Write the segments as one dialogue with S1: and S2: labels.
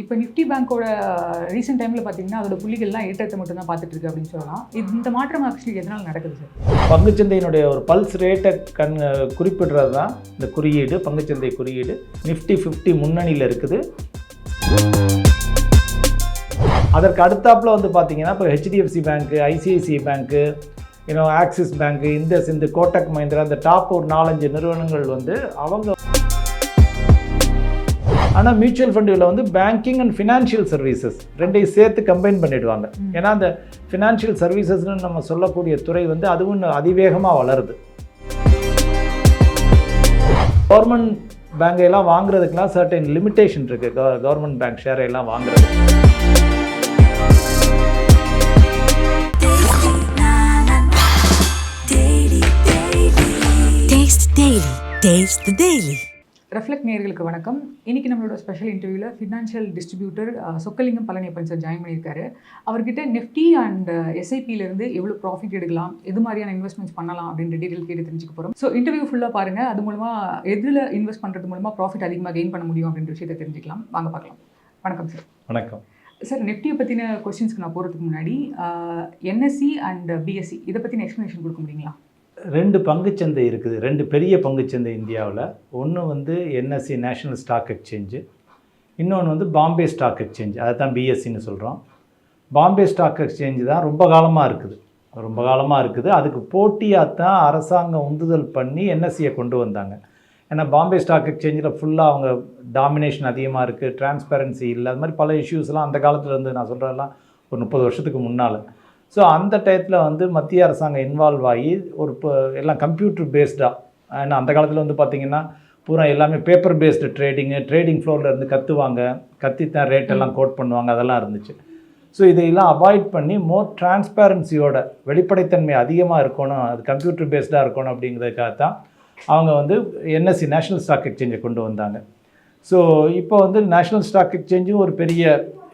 S1: இப்போ நிஃப்டி பேங்க்கோட ரீசெண்ட் டைமில் பார்த்தீங்கன்னா அதோட புள்ளிகள்லாம் ஏற்றத்தை மட்டும் தான் பார்த்துட்டு இருக்கு அப்படின்னு சொல்லலாம். இந்த மாற்றம் ஆக்சுவலி எதனால் நடக்குது சார்
S2: பங்குச்சந்தையினுடைய ஒரு பல்ஸ் ரேட்டை கண் குறிப்பிடுறது தான் இந்த குறியீடு பங்குச்சந்தை குறியீடு. நிஃப்டி ஃபிஃப்டி முன்னணியில் இருக்குது. அதற்கு அடுத்தாப்பில் வந்து பார்த்தீங்கன்னா இப்போ ஹெச்டிஎஃப்சி பேங்க்கு ஐசிஐசிஐ பேங்க்கு இன்னும் ஆக்சிஸ் பேங்க்கு இந்த இந்த கோட்டக் மஹிந்திரா இந்த டாப் ஒரு நாலஞ்சு நிறுவனங்கள் வந்து அவங்க ஆனால் மியூச்சுவல் ஃபண்டுகளில் வந்து பேங்கிங் அண்ட் ஃபினான்ஷியல் சர்வீசஸ் ரெண்டையும் சேர்த்து கம்பைன் பண்ணிடுவாங்க. ஏன்னா அந்த ஃபினான்ஷியல் சர்வீசஸ்னு நம்ம சொல்லக்கூடிய துறை வந்து அதுவும் இன்னும் அதிவேகமாக வளருது கவர்மெண்ட் பேங்கையெல்லாம் வாங்குறதுக்கெல்லாம் சர்டன் லிமிட்டேஷன் இருக்குது கவர்மெண்ட் பேங்க் ஷேரை எல்லாம் வாங்குறது.
S3: Taste the Daily.
S1: ரெஃப்ளெக்ட் நேயர்களுக்கு வணக்கம். இன்னைக்கு நம்மளோட ஸ்பெஷல் இன்டர்வியூவில் financial distributor Chockalingam Palaniappan sir join பண்ணியிருக்காரு. அவர்கிட்ட நிஃப்டி அண்ட் எஸ்ஐபியிலேருந்து எவ்வளோ ப்ராஃபிட் எடுக்கலாம் எது மாதிரியான இன்வெஸ்ட்மெண்ட்ஸ் பண்ணலாம் அப்படின்ற டீட்டெயில் கேட்டு தெரிஞ்சுக்க போகிறோம் ஸோ இன்டர்வியூ ஃபுல்லாக பாருங்கள் அது மூலமாக எதில் இன்வெஸ்ட் பண்ணுறது மூலமாக ப்ராஃபிட் அதிகமாக கெயின் பண்ண முடியும் அப்படின்ற விஷயத்தை தெரிஞ்சுக்கலாம். வாங்க பார்க்கலாம். வணக்கம் சார்
S2: வணக்கம்.
S1: சார் நிஃப்டியை பற்றின கொஸ்டின்ஸ்க்கு நான் போகிறதுக்கு முன்னாடி என்எஸ்சி அண்ட் பிஎஸ்சி இதை பற்றின எக்ஸ்ப்ளனேஷன் கொடுக்க முடியுங்களா?
S2: ரெண்டு பங்குச்சந்தை இருக்குது. ரெண்டு பெரிய பங்குச்சந்தை இந்தியாவில். ஒன்று வந்து என்எஸ்சி நேஷனல் ஸ்டாக் எக்ஸ்சேஞ்சு இன்னொன்று வந்து பாம்பே ஸ்டாக் எக்ஸ்சேஞ்ச் அதை தான் பிஎஸ்சின்னு சொல்கிறோம் பாம்பே ஸ்டாக் எக்ஸ்சேஞ்ச் தான் ரொம்ப காலமாக இருக்குது. ரொம்ப காலமாக இருக்குது. அதுக்கு போட்டியாக தான் அரசாங்கம் உந்துதல் பண்ணி என்எஸ்சியை கொண்டு வந்தாங்க. ஏன்னா பாம்பே ஸ்டாக் எக்ஸ்சேஞ்சில் ஃபுல்லாக அவங்க டாமினேஷன் அதிகமாக இருக்குது டிரான்ஸ்பரன்சி இல்லை. அது மாதிரி பல இஷ்யூஸ்லாம் அந்த காலத்தில் இருந்து நான் சொல்கிறதெல்லாம் ஒரு முப்பது வருஷத்துக்கு முன்னால். ஸோ அந்த டயத்தில் வந்து மத்திய அரசாங்கம் இன்வால்வ் ஆகி ஒரு இப்போ எல்லாம் கம்ப்யூட்டர் பேஸ்டாக ஏன்னா அந்த காலத்தில் வந்து பார்த்திங்கன்னா பூரா எல்லாமே பேப்பர் பேஸ்டு ட்ரேடிங்கு ட்ரேடிங் ஃப்ளோரில் இருந்து கற்றுவாங்க கத்தி தான் ரேட் எல்லாம் கோட் பண்ணுவாங்க. அதெல்லாம் இருந்துச்சு. ஸோ இதையெல்லாம் அவாய்ட் பண்ணி மோர் டிரான்ஸ்பேரன்சியோட வெளிப்படைத்தன்மை அதிகமாக இருக்கணும். அது கம்ப்யூட்டர் பேஸ்டாக இருக்கணும் அப்படிங்கிறதுக்காக தான் அவங்க வந்து என்எஸ்சி நேஷனல் ஸ்டாக் எக்ஸ்சேஞ்சை கொண்டு வந்தாங்க. ஸோ இப்போ வந்து நேஷனல் ஸ்டாக் எக்ஸ்சேஞ்சும் ஒரு பெரிய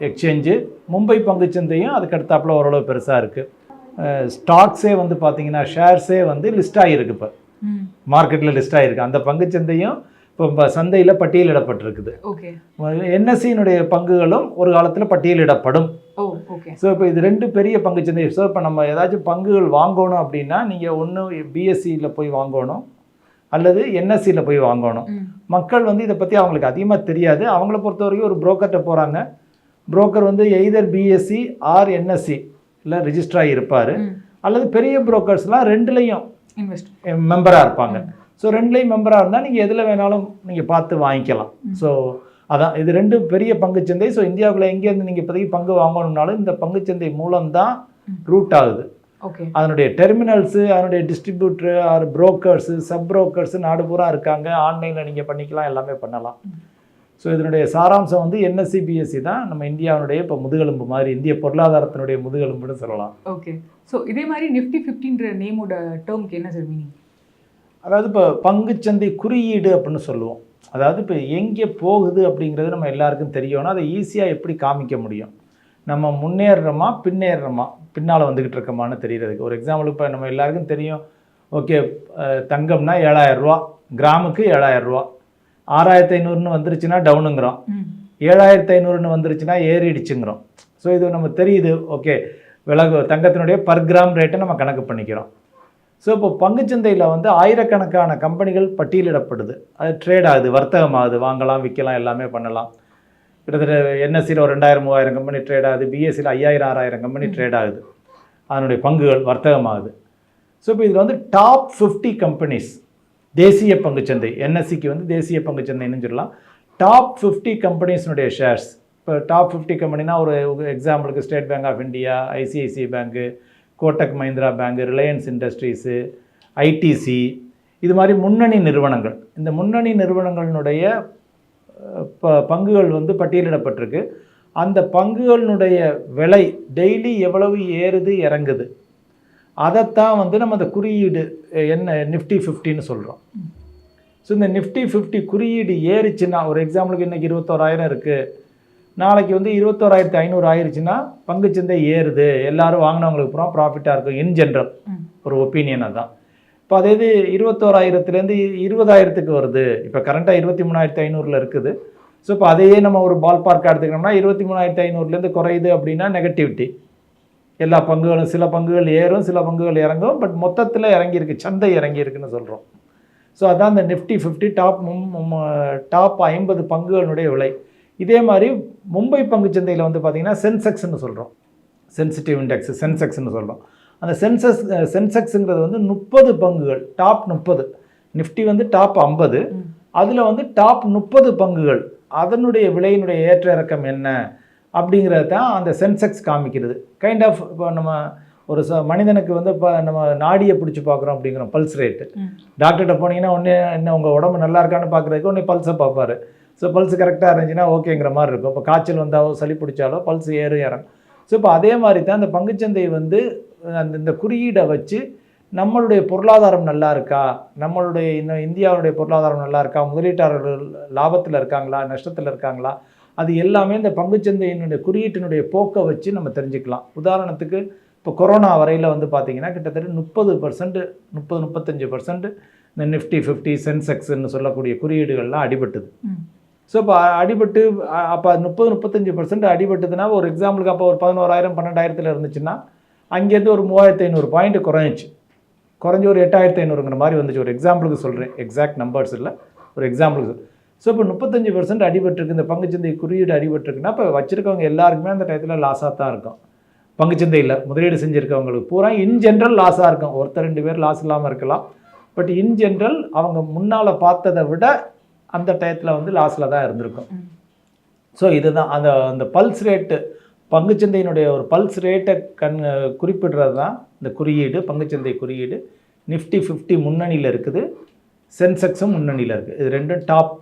S2: எக்ஸ்சேஞ்சு மும்பை பங்குச்சந்தையும் அதுக்கு அடுத்தாப்புல ஓரளவு பெருசாக இருக்குது ஸ்டாக்ஸே வந்து பார்த்தீங்கன்னா ஷேர்ஸே வந்து லிஸ்ட் ஆகிருக்கு இப்போ. மார்க்கெட்டில் லிஸ்ட் ஆகிருக்கு அந்த பங்குச்சந்தையும் இப்போ சந்தையில் பட்டியலிடப்பட்டிருக்குது.
S1: ஓகே.
S2: என்எஸ்சியினுடைய பங்குகளும் ஒரு காலத்தில் பட்டியலிடப்படும். ஸோ இப்போ இது ரெண்டு பெரிய பங்குச்சந்தை. ஸோ இப்போ நம்ம ஏதாச்சும் பங்குகள் வாங்கணும் அப்படின்னா நீங்கள் ஒன்று பிஎஸ்சியில் போய் வாங்கணும் அல்லது என்எஸ்சியில் போய் வாங்கணும். மக்கள் வந்து இதை பற்றி அவங்களுக்கு அதிகமாக தெரியாது. அவங்கள பொறுத்த வரைக்கும் ஒரு புரோக்கர்கிட்ட போகிறாங்க புரோக்கர் வந்து எய்தர் பிஎஸ்சி ஆர் என்எஸ்சி இல்லை ரிஜிஸ்டர் இருப்பார். அல்லது பெரிய புரோக்கர்ஸ்லாம் ரெண்டுலேயும்
S1: இன்வெஸ்ட்
S2: மெம்பராக இருப்பாங்க. ஸோ ரெண்டுலேயும் மெம்பராக இருந்தால் நீங்கள் எதில் வேணாலும் நீங்கள் பார்த்து வாங்கிக்கலாம். ஸோ அதான் இது ரெண்டு பெரிய பங்குச்சந்தை ஸோ இந்தியாவுக்குள்ள எங்கேருந்து நீங்கள் இப்போதைக்கு பங்கு வாங்கணும்னாலும் இந்த பங்குச்சந்தை மூலம்தான் ரூட் ஆகுது.
S1: ஓகே.
S2: அதனுடைய டெர்மினல்ஸு அதனுடைய distributor or brokers sub brokers நாடு பூரா இருக்காங்க. ஆன்லைனில் நீங்கள் பண்ணிக்கலாம் எல்லாமே பண்ணலாம். ஸோ இதனுடைய சாராம்சம் வந்து என்எஸ்சி பிஎஸ்சி தான். நம்ம இந்தியாவுடைய இப்போ முதுகெலும்பு மாதிரி இந்திய பொருளாதாரத்தினுடைய முதுகெலும்புன்னு சொல்லலாம்.
S1: ஓகே ஸோ இதே மாதிரி நிஃப்டி ஃபிஃப்டின்ற நேமோட டேர்ம்க்கு என்ன சார் மீனிங்
S2: அதாவது இப்போ பங்குச்சந்தை குறியீடு அப்படின்னு சொல்லுவோம். அதாவது இப்போ எங்கே போகுது அப்படிங்கிறது நம்ம எல்லாருக்கும் தெரியணும் அதை ஈஸியாக எப்படி காமிக்க முடியும்? நம்ம முன்னேறுறோமா பின்னேறுறோமா பின்னால் வந்துக்கிட்டு இருக்கோமான்னு தெரியறதுக்கு. ஒரு எக்ஸாம்பிள் இப்போ நம்ம எல்லாருக்கும் தெரியும். ஓகே தங்கம்னா ஏழாயிரம் ரூபா கிராமுக்கு ஏழாயிரம் ரூபா. ஆறாயிரத்தி ஐநூறுன்னு வந்துருச்சுன்னா டவுனுங்கிறோம். ஏழாயிரத்தி ஐநூறுன்னு வந்துருச்சுன்னா ஏறிடுச்சுங்கிறோம். ஸோ இது நம்ம தெரியுது. ஓகே விலகு தங்கத்தினுடைய பர் கிராம் ரேட்டை நம்ம கணக்கு பண்ணிக்கிறோம். ஸோ இப்போ பங்குச்சந்தையில் வந்து ஆயிரக்கணக்கான கம்பெனிகள் பட்டியலிடப்படுது. அது ட்ரேட் ஆகுது வர்த்தகம் ஆகுது வாங்கலாம் விற்கலாம் எல்லாமே பண்ணலாம். கிட்டத்தட்ட என்எஸ்சியில் ஒரு ரெண்டாயிரம் மூவாயிரம் கம்பெனி ட்ரேட் ஆகுது. பிஎஸ்சியில் ஐயாயிரம் ஆறாயிரம் கம்பெனி ட்ரேட் ஆகுது. அதனுடைய பங்குகள் வர்த்தகம் ஆகுது ஸோ இப்போ இதில் வந்து டாப் ஃபிஃப்டி கம்பெனிஸ் தேசிய பங்குச்சந்தை என்எஸ்சிக்கு வந்து தேசிய பங்குச்சந்தைன்னு சொல்லலாம். டாப் ஃபிஃப்டி கம்பெனிஸ்னுடைய ஷேர்ஸ் இப்போ டாப் ஃபிஃப்டி கம்பெனினா ஒரு எக்ஸாம்பிளுக்கு State Bank of India ICICI Bank Kotak Mahindra Bank Reliance Industries ITC இது மாதிரி முன்னணி நிறுவனங்கள். இந்த முன்னணி நிறுவனங்களினுடைய ப பங்குகள் வந்து பட்டியலிடப்பட்டிருக்கு. அந்த பங்குகளினுடைய விலை டெய்லி எவ்வளவு ஏறுது இறங்குது? அதைத்தான் வந்து நம்ம அந்த குறியீடு என்ன நிஃப்டி ஃபிஃப்டின்னு சொல்கிறோம் ஸோ இந்த நிஃப்டி ஃபிஃப்டி குறியீடு ஏறிச்சுன்னா ஒரு எக்ஸாம்பிளுக்கு இன்றைக்கி இருபத்தோராயிரம் இருக்குது நாளைக்கு வந்து இருபத்தோராயிரத்தி ஐநூறு ஆயிருச்சுன்னா பங்குச்சந்தை ஏறுது. எல்லாரும் வாங்கினவங்களுக்கு அப்புறம் ப்ராஃபிட்டாக இருக்கும் இன் ஜென்ரல் ஒரு ஒப்பீனியன் அதான். இப்போ அதே இது இருபத்தோராயிரத்துலேருந்து இருபதாயிரத்துக்கு வருது. இப்போ கரண்ட்டாக இருபத்தி மூணாயிரத்தி ஐநூறில் இருக்குது. ஸோ இப்போ அதையே நம்ம ஒரு பால் பார்க் எடுத்துக்கணும்னா இருபத்தி மூணாயிரத்தி ஐநூறுலேருந்து குறையுது அப்படின்னா நெகட்டிவிட்டி எல்லா பங்குகளும் சில பங்குகள் ஏறும் சில பங்குகள் இறங்கும் பட் மொத்தத்தில் இறங்கியிருக்கு சந்தை இறங்கியிருக்குன்னு சொல்கிறோம் ஸோ அதான் இந்த நிஃப்டி ஃபிஃப்டி டாப் டாப் ஐம்பது பங்குகளுடைய விலை. இதே மாதிரி மும்பை பங்குச்சந்தையில் வந்து பார்த்திங்கன்னா சென்செக்ஸ்னு சொல்கிறோம் சென்சிட்டிவ் இண்டெக்ஸ் சென்செக்ஸ்னு சொல்கிறோம் அந்த சென்சஸ் சென்செக்ஸுங்கிறது வந்து முப்பது பங்குகள் டாப் முப்பது. நிஃப்டி வந்து டாப் ஐம்பது. அதில் வந்து டாப் முப்பது பங்குகள். அதனுடைய விலையினுடைய ஏற்ற இறக்கம் என்ன? அப்படிங்கிறது தான் அந்த சென்செக்ஸ் காமிக்கிறது. கைண்ட் ஆஃப் இப்போ நம்ம ஒரு ச மனிதனுக்கு வந்து இப்போ நம்ம நாடியை பிடிச்சி பார்க்குறோம் அப்படிங்கிறோம் பல்ஸ் ரேட்டு. டாக்டர்கிட்ட போனீங்கன்னா ஒன்று என்ன உங்கள் உடம்பு நல்லா இருக்கான்னு பார்க்குறதுக்கு ஒன்று பல்ஸை பார்ப்பாரு. ஸோ பல்ஸ் கரெக்டாக இருந்துச்சுன்னா ஓகேங்கிற மாதிரி இருக்கும். இப்போ காய்ச்சல் வந்தாலோ சளி பிடிச்சாலோ பல்ஸ் ஏறு இறங்கும். ஸோ இப்போ அதே மாதிரி தான் இந்த பங்குச்சந்தை வந்து அந்த இந்த குறியீடை வச்சு நம்மளுடைய பொருளாதாரம் நல்லா இருக்கா? நம்மளுடைய இன்னும் இந்தியாவுடைய பொருளாதாரம் நல்லா இருக்கா? முதலீட்டாளர்கள் லாபத்தில் இருக்காங்களா? நஷ்டத்தில் இருக்காங்களா? அது எல்லாமே இந்த பங்குச்சந்தையினுடைய குறியீட்டினுடைய போக்கை வச்சு நம்ம தெரிஞ்சுக்கலாம். உதாரணத்துக்கு இப்போ கொரோனா வரையில் வந்து பார்த்தீங்கன்னா கிட்டத்தட்ட முப்பது பர்சன்ட் முப்பது முப்பத்தஞ்சு பர்சன்ட் இந்த நிஃப்டி ஃபிஃப்டி சென்செக்ஸ்ன்னு சொல்லக்கூடிய குறியீடுகள்லாம் அடிபட்டுது. ஸோ இப்போ அடிபட்டு அப்போ முப்பது முப்பத்தஞ்சு பர்சன்ட் அடிபட்டுதுன்னா ஒரு எக்ஸாம்பிளுக்கு அப்போ ஒரு பதினோராயிரம் பன்னெண்டாயிரத்தில் இருந்துச்சுன்னா அங்கேருந்து ஒரு மூவாயிரத்து ஐநூறு பாயிண்ட் குறைஞ்சிச்சு. குறைஞ்சி ஒரு எட்டாயிரத்து ஐநூறுங்கிற மாதிரி வந்துச்சு. ஒரு எக்ஸாம்பிளுக்கு சொல்கிறேன் எக்ஸாக்ட் நம்பர்ஸ் இல்லை ஒரு எக்ஸாம்பிளுக்கு ஸோ இப்போ முப்பத்தஞ்சு பர்சன்ட் அடிபட்டிருக்கு. இந்த பங்குச்சந்தை குறியீடு அடிபட்டிருக்குன்னா இப்போ வச்சிருக்கவங்க எல்லாருக்குமே அந்த டயத்தில் லாஸாக தான் இருக்கும். பங்குச்சந்தையில் முதலீடு செஞ்சுருக்கவங்களுக்கு பூரா இன் ஜென்ரல் லாஸாக இருக்கும். ஒருத்தர் ரெண்டு பேர் லாஸ் இல்லாமல் இருக்கலாம். பட் இன் ஜென்ரல் அவங்க முன்னால் பார்த்ததை விட அந்த டயத்தில் வந்து லாஸில் தான் இருந்திருக்கும். ஸோ இதுதான். அந்த அந்த பல்ஸ் ரேட்டு பங்குச்சந்தையினுடைய ஒரு பல்ஸ் ரேட்டை கண் குறிப்பிடுறது தான் இந்த குறியீடு பங்குச்சந்தை குறியீடு. நிஃப்டி ஃபிஃப்டி முன்னணியில் இருக்குது. சென்செக்ஸும் முன்னணியில் இருக்குது இது ரெண்டும் டாப்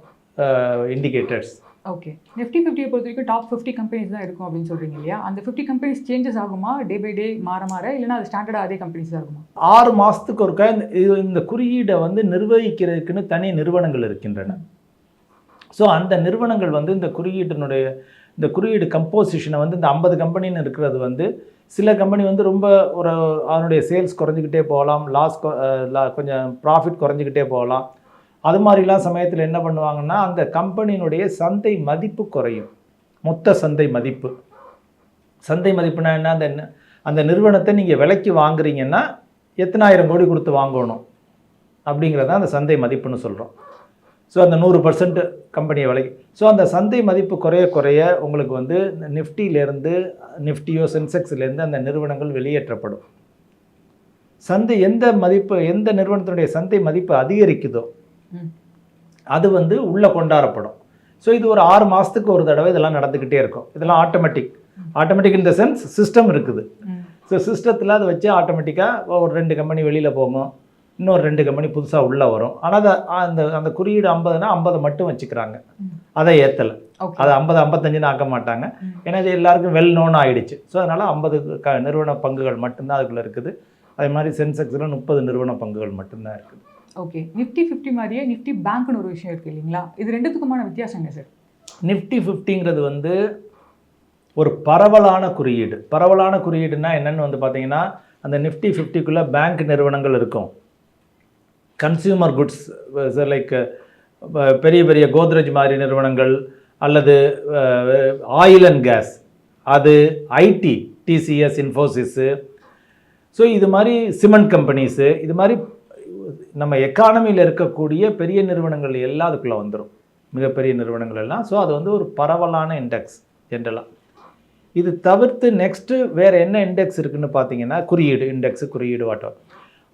S2: இண்டிகேட்டர்ஸ்
S1: ஓகே நிஃப்டி ஃபிஃப்டியை பொறுத்த வரைக்கும் டாப் ஃபிஃப்டி கம்பெனிஸ் தான் இருக்கும் அப்படின்னு சொல்றீங்க இல்லையா? அந்த ஃபிஃப்டி கம்பெனிஸ் சேஞ்சஸ் ஆகுமா? டே பை டே மாற மாற? இல்லைன்னா அது ஸ்டாண்டர்டாக அதே கம்பெனிஸ் தான் இருக்குமா
S2: ஆறு மாதத்துக்கு ஒருக்கா இந்த குறியீடை வந்து நிர்வகிக்கிறதுக்குன்னு தனி நிறுவனங்கள் இருக்கின்றன. ஸோ அந்த நிறுவனங்கள் வந்து இந்த குறியீட்டினுடைய இந்த குறியீடு கம்போசிஷனை வந்து இந்த ஐம்பது கம்பெனின்னு இருக்கிறது வந்து சில கம்பெனி வந்து ரொம்ப ஒரு அதனுடைய சேல்ஸ் குறைஞ்சிக்கிட்டே போகலாம் லாஸ் கொஞ்சம் ப்ராஃபிட் குறைஞ்சிக்கிட்டே போகலாம். அது மாதிரிலாம் சமயத்தில் என்ன பண்ணுவாங்கன்னா அந்த கம்பெனியினுடைய சந்தை மதிப்பு குறையும். மொத்த சந்தை மதிப்பு. சந்தை மதிப்புனா என்ன? அந்த அந்த நிறுவனத்தை நீங்கள் விலைக்கு வாங்குறீங்கன்னா எத்தனாயிரம் கோடி கொடுத்து வாங்கணும். அப்படிங்கிறத அந்த சந்தை மதிப்புன்னு சொல்கிறோம் ஸோ அந்த நூறு பர்சன்ட் கம்பெனியை விலைக்கு. ஸோ அந்த சந்தை மதிப்பு குறைய குறைய உங்களுக்கு வந்து நிஃப்டியிலேருந்து நிஃப்டியோ சென்செக்ஸ்லேருந்து அந்த நிறுவனங்கள் வெளியேற்றப்படும். சந்தை எந்த மதிப்பு எந்த நிறுவனத்தினுடைய சந்தை மதிப்பு அதிகரிக்குதோ அது வந்து உள்ளே கொண்டாடப்படும் ஸோ இது ஒரு ஆறு மாதத்துக்கு ஒரு தடவை இதெல்லாம் நடந்துக்கிட்டே இருக்கும். இதெல்லாம் automatic automatic in the sense system இருக்குது. ஸோ சிஸ்டத்தில் அதை வச்சு ஆட்டோமேட்டிக்காக ஒரு ரெண்டு கம்பெனி வெளியில் போகும். இன்னொரு ரெண்டு கம்பெனி புதுசாக உள்ளே வரும். ஆனால் அதை அந்த அந்த குறியீடு ஐம்பதுனா ஐம்பதை மட்டும் வச்சுக்கிறாங்க. அதை ஏற்றலை அதை ஐம்பது ஐம்பத்தஞ்சுன்னு ஆக்க மாட்டாங்க. ஏன்னா இது எல்லாருக்கும் வெல் நோன் ஆயிடுச்சு. ஸோ அதனால் ஐம்பது க நிறுவன பங்குகள் மட்டும்தான் அதுக்குள்ளே இருக்குது. அதே மாதிரி சென்செக்ஸில் முப்பது நிறுவன பங்குகள் மட்டும்தான் இருக்குது.
S1: ஓகே நிஃப்டி ஃபிஃப்டி மாதிரியே நிஃப்டி பேங்க்னு ஒரு விஷயம் இருக்குது இல்லைங்களா? இது ரெண்டுத்துக்குமான வித்தியாசம் என்ன சார்
S2: நிஃப்டி ஃபிஃப்டிங்கிறது வந்து ஒரு பரவலான குறியீடு. பரவலான குறியீடுனா என்னென்னு வந்து பார்த்தீங்கன்னா அந்த நிஃப்டி ஃபிஃப்டிக்குள்ளே பேங்க் நிறுவனங்கள் இருக்கும். கன்சியூமர் குட்ஸ் லைக் பெரிய பெரிய கோத்ரேஜ் மாதிரி நிறுவனங்கள் அல்லது ஆயில் அண்ட் கேஸ் அது ஐடி டிசிஎஸ் இன்ஃபோசிஸு ஸோ இது மாதிரி சிமெண்ட் கம்பெனிஸு இது மாதிரி நம்ம எக்கானமியில் இருக்கக்கூடிய பெரிய நிறுவனங்கள் எல்லாம் அதுக்குள்ளே வந்துடும் மிகப்பெரிய நிறுவனங்கள் எல்லாம். ஸோ அது வந்து ஒரு பரவலான இண்டெக்ஸ் ஜென்ரலாக இது தவிர்த்து நெக்ஸ்ட்டு வேறு என்ன இண்டெக்ஸ் இருக்குதுன்னு பார்த்தீங்கன்னா குறியீடு இண்டெக்ஸு குறியீடு வாட்டர்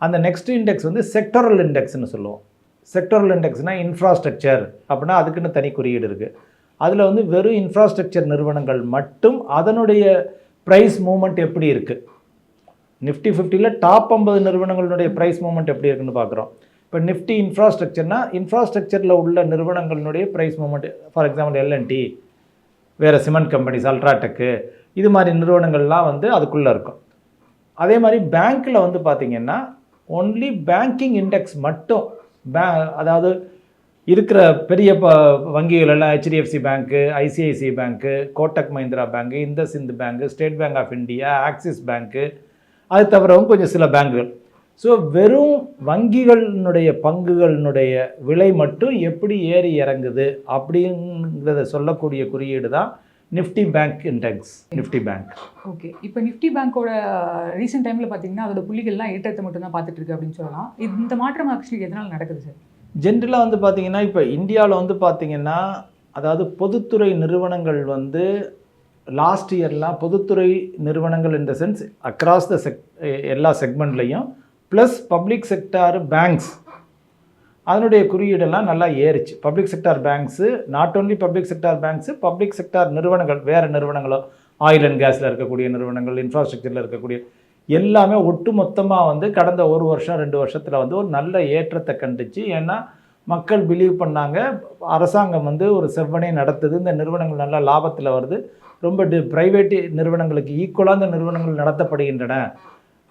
S2: அந்த நெக்ஸ்ட் இண்டெக்ஸ் வந்து செக்டரல் இண்டெக்ஸ்னு சொல்லுவோம். செக்டரல் இண்டெக்ஸ்னால் இன்ஃப்ராஸ்ட்ரக்சர் அப்படின்னா அதுக்குன்னு தனி குறியீடு இருக்குது அதில் வந்து வெறும் இன்ஃப்ராஸ்ட்ரக்சர் நிறுவனங்கள் மட்டும் அதனுடைய ப்ரைஸ் மூமெண்ட் எப்படி இருக்குது நிஃப்டி ஃபிஃப்டியில் டாப் ஐம்பது நிறுவனங்களுடைய ப்ரைஸ் மூமெண்ட் எப்படி இருக்குன்னு பார்க்குறோம். இப்போ நிஃப்டி இன்ஃப்ராஸ்ட்ரக்சர்னா இன்ஃப்ராஸ்ட்ரக்சரில் உள்ள நிறுவனங்களுடைய price movement for example LNT வேறு சிமெண்ட் கம்பெனிஸ் அல்ட்ராடெக்கு இது மாதிரி நிறுவனங்கள்லாம் வந்து அதுக்குள்ளே இருக்கும். அதே மாதிரி பேங்க்கில் வந்து பார்த்திங்கன்னா ஒன்லி பேங்கிங் இண்டெக்ஸ் மட்டும் பே அதாவது இருக்கிற பெரிய ப வங்கிகள் எல்லாம் HDFC Bank ICICI Bank Kotak Mahindra Bank இந்த சிந்து bank State Bank of India Axis Bank அது தவிரவும் கொஞ்சம் சில பேங்குகள். ஸோ வெறும் வங்கிகளினுடைய பங்குகளினுடைய விலை மட்டும் எப்படி ஏறி இறங்குது அப்படிங்கிறத சொல்லக்கூடிய குறியீடு தான் Nifty Bank index Nifty Bank.
S1: Okay. இப்போ நிஃப்டி பேங்க்கோட ரீசெண்ட் டைமில் பார்த்தீங்கன்னா அதோட புள்ளிகள்லாம் ஏற்றத்தை மட்டும் தான் பார்த்துட்டு இருக்கு அப்படின்னு சொல்லலாம். இந்த மாற்றம் ஆக்சுவலி எதனால் நடக்குது சார்
S2: ஜென்ரலாக வந்து பார்த்தீங்கன்னா இப்போ இந்தியாவில் வந்து பார்த்தீங்கன்னா அதாவது பொதுத்துறை நிறுவனங்கள் வந்து லாஸ்ட் இயர்லாம் பொதுத்துறை நிறுவனங்கள் இந்த சென்ஸ் அக்ராஸ் த செக் எல்லா செக்மெண்ட்லேயும் ப்ளஸ் பப்ளிக் செக்டார் பேங்க்ஸ் அதனுடைய குறியீடெல்லாம் நல்லா ஏறிச்சு. Public sector banks not only public sector banks public sector நிறுவனங்கள் வேறு நிறுவனங்களோ ஆயில் அண்ட் கேஸில் இருக்கக்கூடிய நிறுவனங்கள் இன்ஃப்ராஸ்ட்ரக்சரில் இருக்கக்கூடிய எல்லாமே ஒட்டு மொத்தமாக வந்து கடந்த ஒரு வருஷம் ரெண்டு வருஷத்தில் வந்து ஒரு நல்ல ஏற்றத்தை கண்டுச்சு. ஏன்னா மக்கள் பிலீவ் பண்ணாங்க. அரசாங்கம் வந்து ஒரு செவ்வனை நடத்துது. இந்த நிறுவனங்கள் நல்ல லாபத்தில் வருது. ரொம்ப டி ப்ரைவேட் நிறுவனங்களுக்கு ஈக்குவலாக இந்த நிறுவனங்கள் நடத்தப்படுகின்றன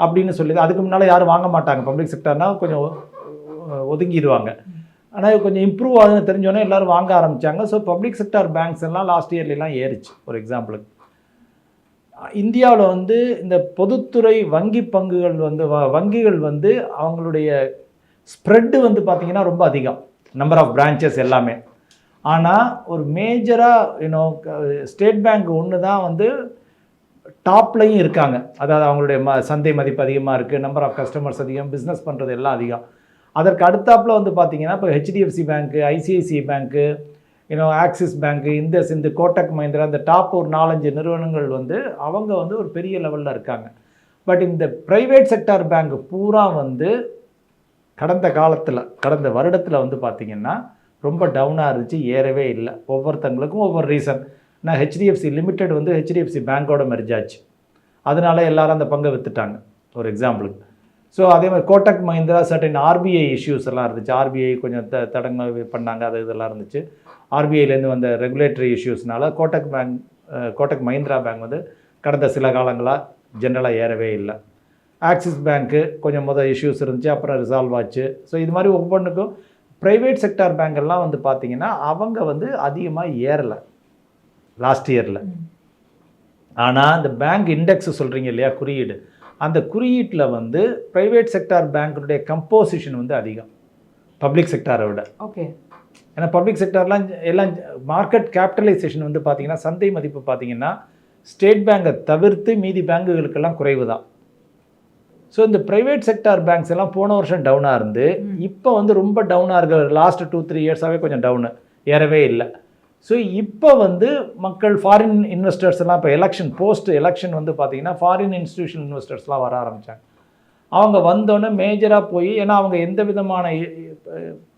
S2: அப்படின்னு சொல்லி அதுக்கு முன்னால் யாரும் வாங்க மாட்டாங்க. பப்ளிக் செக்டர்னால் கொஞ்சம் ஒதுங்கிடுவாங்க ஆனால் கொஞ்சம் இம்ப்ரூவ் ஆகுதுன்னு தெரிஞ்சோன்னே எல்லோரும் வாங்க ஆரம்பித்தாங்க ஸோ பப்ளிக் செக்டார் பேங்க்ஸ் எல்லாம் லாஸ்ட் இயர்லாம் ஏறிச்சு. ஒரு எக்ஸாம்பிளுக்கு இந்தியாவில் வந்து இந்த பொதுத்துறை வங்கி பங்குகள் வந்து வ- வங்கிகள் வந்து அவங்களுடைய ஸ்ப்ரெட்டு வந்து பார்த்திங்கன்னா ரொம்ப அதிகம். நம்பர் ஆஃப் பிரான்ச்சஸ் எல்லாமே. ஆனால் ஒரு மேஜராக யூனோ ஸ்டேட் பேங்க் ஒன்று தான் வந்து டாப்லையும் இருக்காங்க. அதாவது அவங்களுடைய ம சந்தை மதிப்பு அதிகமாக இருக்குது நம்பர் ஆஃப் கஸ்டமர்ஸ் அதிகம் பிஸ்னஸ் பண்ணுறது எல்லாம் அதிகம். அதற்கு அடுத்தாப்பில் வந்து பார்த்தீங்கன்னா இப்போ ஹெச்டிஎஃப்சி பேங்க்கு ஐசிஐசிஐ பேங்க்கு யூனோ ஆக்சிஸ் பேங்க்கு இந்த சிந்து கோட்டக் மஹிந்திரா இந்த டாப் ஒரு நாலஞ்சு நிறுவனங்கள் வந்து அவங்க வந்து ஒரு பெரிய லெவலில் இருக்காங்க. பட் இந்த ப்ரைவேட் செக்டார் பேங்க் பூரா வந்து கடந்த காலத்தில் கடந்த வருடத்தில் வந்து பார்த்திங்கன்னா ரொம்ப டவுனாக இருந்துச்சு ஏறவே இல்லை. ஒவ்வொருத்தங்களுக்கும் ஒவ்வொரு ரீசன் நான் ஹெச்டிஎஃப்சி லிமிடெட் வந்து ஹெச்டிஎஃப்சி பேங்க்கோட மெர்ஜ் ஆச்சு. அதனால எல்லாரும் அந்த பங்கை வித்துட்டாங்க. ஒரு எக்ஸாம்பிளுக்கு ஸோ அதே மாதிரி Kotak Mahindra certain RBI issues எல்லாம் இருந்துச்சு. ஆர்பிஐ கொஞ்சம் த தடங்கள் பண்ணாங்க அது இதெல்லாம் இருந்துச்சு. ஆர்பிஐலேருந்து வந்த ரெகுலேட்டரி இஷ்யூஸ்னால கோட்டக் பேங்க் கோட்டக் மஹிந்திரா பேங்க் வந்து கடந்த சில காலங்களாக ஜென்ரலாக ஏறவே இல்லை. ஆக்சிஸ் பேங்க்கு கொஞ்சம் முதல் இஷ்யூஸ் இருந்துச்சு அப்புறம் ரிசால்வ் ஆச்சு. ஸோ இது மாதிரி ஒவ்வொன்றுக்கும் ப்ரைவேட் செக்டார் பேங்க் எல்லாம் வந்து பார்த்தீங்கன்னா அவங்க வந்து அதிகமாக ஏறலை. லாஸ்ட் இயரில் ஆனால் இந்த பேங்க் இண்டெக்ஸ் சொல்கிறீங்க இல்லையா குறியீடு. அந்த குறியீட்டில் வந்து ப்ரைவேட் செக்டார் பேங்க்குடைய கம்போசிஷன் வந்து அதிகம். பப்ளிக் செக்டாரை விட.
S1: ஓகே
S2: ஏன்னா பப்ளிக் செக்டார்லாம் எல்லாம் மார்க்கெட் கேபிட்டலைசேஷன் வந்து பார்த்தீங்கன்னா சந்தை மதிப்பு பார்த்தீங்கன்னா ஸ்டேட் பேங்கை தவிர்த்து மீதி பேங்குகளுக்கெல்லாம் குறைவு தான் ஸோ இந்த ப்ரைவேட் செக்டார் பேங்க்ஸ் எல்லாம் போன வருஷம் டவுனாக இருந்து இப்போ வந்து ரொம்ப டவுனாக இருக்கு லாஸ்ட் டூ த்ரீ இயர்ஸாகவே கொஞ்சம் டவுனு ஏறவே இல்லை. ஸோ இப்போ வந்து மக்கள் ஃபாரின் இன்வெஸ்டர்ஸ் எல்லாம் இப்போ எலெக்ஷன் போஸ்ட் எலெக்ஷன் வந்து பார்த்தீங்கன்னா ஃபாரின் இன்ஸ்டிடியூஷனல் இன்வெஸ்டர்ஸ்லாம் வர ஆரம்பித்தாங்க அவங்க வந்தோடனே மேஜராக போய் ஏன்னா அவங்க எந்த விதமான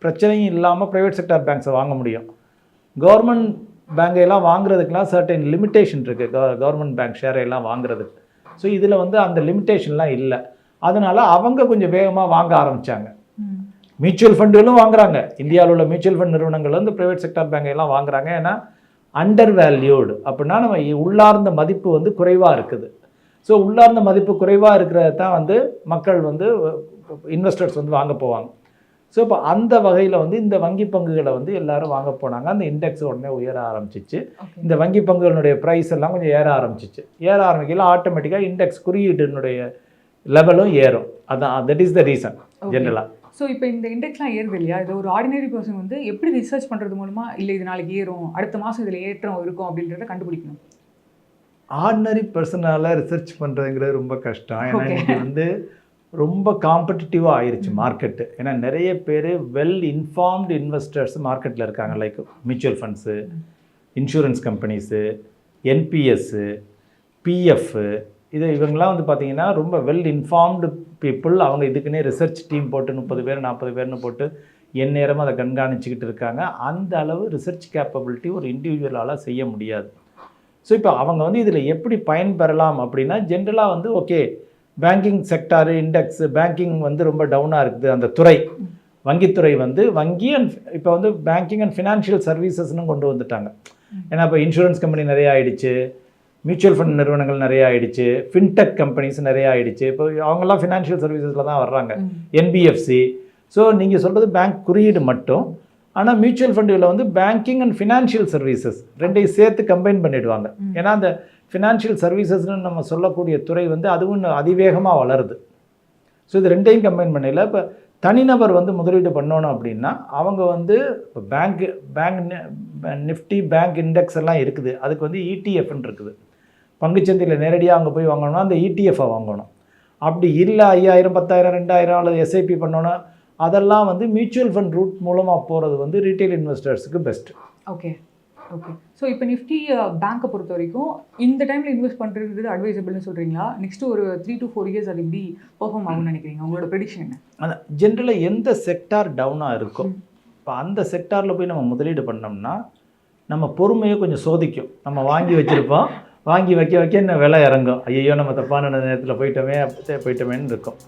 S2: பிரச்சனையும் இல்லாமல் ப்ரைவேட் செக்டார் பேங்க்ஸை வாங்க முடியும். கவர்மெண்ட் பேங்கையெல்லாம் வாங்குறதுக்கெல்லாம் சர்டன் லிமிட்டேஷன் இருக்குது கவர்மெண்ட் பேங்க் ஷேரை எல்லாம் வாங்குறதுக்கு. ஸோ இதில் வந்து அந்த லிமிட்டேஷன்லாம் இல்லை. அதனால அவங்க கொஞ்சம் வேகமாக வாங்க ஆரம்பித்தாங்க மியூச்சுவல் ஃபண்டுகளும் வாங்குறாங்க. இந்தியாவில் உள்ள மியூச்சுவல் ஃபண்ட் நிறுவனங்கள் வந்து ப்ரைவேட் செக்டார் பேங்க் எல்லாம் வாங்குறாங்க. ஏன்னா அண்டர் வேல்யூடு அப்படின்னா நம்ம உள்ளார்ந்த மதிப்பு வந்து குறைவாக இருக்குது. ஸோ உள்ளார்ந்த மதிப்பு குறைவாக இருக்கிறத தான் வந்து மக்கள் வந்து இன்வெஸ்டர்ஸ் வந்து வாங்க போவாங்க. ஸோ இப்போ அந்த வகையில் வந்து இந்த வங்கி பங்குகளை வந்து எல்லாரும் வாங்க போனாங்க. அந்த இண்டெக்ஸ் உடனே உயர ஆரம்பிச்சிச்சு. இந்த வங்கி பங்குகளுடைய ப்ரைஸ் எல்லாம் கொஞ்சம் ஏற ஆரம்பிச்சிச்சு. ஏற ஆரம்பிக்கல ஆட்டோமேட்டிக்காக இண்டெக்ஸ் குறியீட்டினுடைய லெவலும் ஏறும். அதான் தட் இஸ் த ரீசன் ஜென்ரலாக
S1: ஸோ இப்போ இந்த இண்டெக்ஸ்லாம் ஏறுது இல்லையா இது ஒரு ஆர்டினரி பர்சன் வந்து எப்படி ரிசர்ச் பண்ணுறது மூலமா இல்லை இது நாளைக்கு ஏறும் அடுத்த மாதம் இதில் ஏற்றம் இருக்கும் அப்படின்றத கண்டுபிடிக்கணும்?
S2: ஆர்டினரி பர்சனால ரிசர்ச் பண்ணுறதுங்கிறது ரொம்ப கஷ்டம். ஏன்னா. இன்னைக்கு வந்து ரொம்ப காம்படிட்டிவாக ஆயிருச்சு மார்க்கெட்டு ஏன்னா நிறைய பேர் வெல் இன்ஃபார்ம்டு இன்வெஸ்டர்ஸ் மார்க்கெட்டில் இருக்காங்க. Like mutual funds insurance companies NPS PF இது இவங்கெல்லாம் வந்து பார்த்தீங்கன்னா ரொம்ப வெல் இன்ஃபார்ம்டு பீப்புள் அவங்க இதுக்குன்னே ரிசர்ச் டீம் போட்டு முப்பது பேர் நாற்பது பேர்னு போட்டு என் நேரமும் அதை கண்காணிச்சுக்கிட்டு இருக்காங்க. அந்த அளவு ரிசர்ச் கேப்பபிலிட்டி ஒரு இண்டிவிஜுவலால் செய்ய முடியாது. ஸோ இப்போ அவங்க வந்து இதில் எப்படி பயன்பெறலாம் அப்படின்னா ஜென்ரலாக வந்து okay banking sector index banking வந்து ரொம்ப டவுனாக இருக்குது அந்த துறை. வங்கித்துறை வந்து வங்கி அண்ட் இப்போ வந்து பேங்கிங் அண்ட் ஃபினான்ஷியல் சர்வீசஸ்னு கொண்டு வந்துட்டாங்க. ஏன்னா இப்போ இன்சூரன்ஸ் கம்பெனி நிறைய ஆயிடுச்சு. மியூச்சுவல் ஃபண்ட் நிறுவனங்கள் நிறைய ஆயிடுச்சு ஃபின்டெக் கம்பெனிஸ் நிறைய ஆயிடுச்சு. இப்போ அவங்கெல்லாம் ஃபினான்ஷியல் சர்வீசஸில் தான் வர்றாங்க. என்பிஎஃப்சி ஸோ நீங்கள் சொல்கிறது பேங்க் குறியீடு மட்டும். ஆனால் மியூச்சுவல் ஃபண்டுகளில் வந்து பேங்கிங் அண்ட் ஃபினான்ஷியல் சர்வீசஸ் ரெண்டையும் சேர்த்து கம்பைன் பண்ணிடுவாங்க. ஏன்னா அந்த ஃபினான்ஷியல் சர்வீசஸ்னு நம்ம சொல்லக்கூடிய துறை வந்து அதுவும் அதிவேகமாக வளருது. ஸோ இது ரெண்டையும் கம்பைன் பண்ணல இப்போ தனிநபர் வந்து முதலீடு பண்ணணும் அப்படின்னா அவங்க வந்து இப்போ bank bank Nifty Bank index எல்லாம் இருக்குது. அதுக்கு வந்து இடிஎஃப்னு இருக்குது. பங்குச்சந்தையில் நேரடியாக அங்கே போய் வாங்கணும்னா அந்த இடிஎஃப்பை வாங்கணும். அப்படி இல்லை ஐயாயிரம் பத்தாயிரம் ரெண்டாயிரம் அல்லது எஸ்ஐபி பண்ணோன்னா அதெல்லாம் வந்து மியூச்சுவல் ஃபண்ட் ரூட் மூலமாக போகிறது வந்து ரீட்டைல் இன்வெஸ்டர்ஸுக்கு பெஸ்ட்
S1: ஓகே ஓகே ஸோ இப்போ நிஃப்டி பேங்க்கை பொறுத்த வரைக்கும் இந்த டைமில் இன்வெஸ்ட் பண்ணுறது அட்வைசபிள்னு சொல்கிறீங்களா நெக்ஸ்ட் ஒரு த்ரீ to ஃபோர் இயர்ஸ் அது எப்படி பெர்ஃபார்ம் ஆகும்னு நினைக்கிறீங்க? உங்களோட ப்ரெடிக்ஷன் என்ன?
S2: அந்த ஜென்ரலாக எந்த செக்டார் டவுனாக இருக்கோ இப்போ அந்த செக்டாரில் போய் நம்ம முதலீடு பண்ணோம்னா நம்ம பொறுமையை கொஞ்சம் சோதிக்கும். நம்ம வாங்கி வச்சுருப்போம். வாங்கி வைக்க வைக்க இன்னும் விலை இறங்கும். ஐயோ நம்ம தப்பான நேரத்தில் போயிட்டோமே அப்படியே போயிட்டோமேன்னு இருக்கும்.